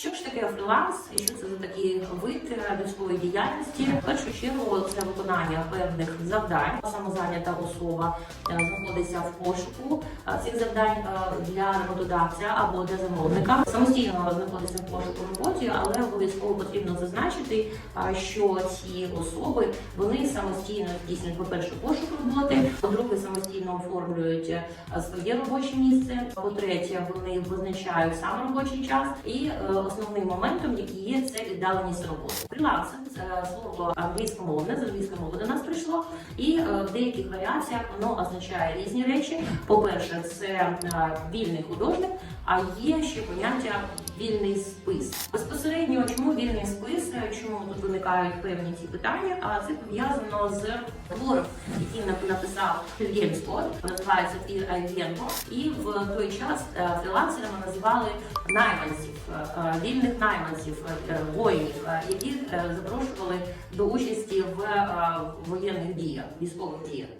Що ж таке фріланс і що це за такий вид людської діяльності? В першу чергу це виконання певних завдань. Самозайнята особа е, знаходиться в пошуку е, цих завдань е, для роботодавця або для замовника. Самостійно знаходиться в пошуку роботі, але обов'язково потрібно зазначити, що ці особи вони самостійно здійснюють, по-перше, пошук роботи, по-друге, самостійно оформлюють своє робоче місце. По-третє, вони визначають сам робочий час. І основним моментом, який є, це віддаленість роботи. Фрілансер це слово англійськомовне, з англійської мови до нас прийшло, і е, в деяких варіаціях воно означає різні речі. По-перше, це е, вільний художник, а є ще поняття вільний спис. Безпосередньо, чому вільний спис, е, чому тут виникають певні ці питання? А це пов'язано з твором, який написав Вільгельм називається Твір Айвєнко. І в той час фрілансерами називали найманців, е, вільних найманців, е, воїнів, які е, запрошували до участі в е, воєнних діях, військових діях.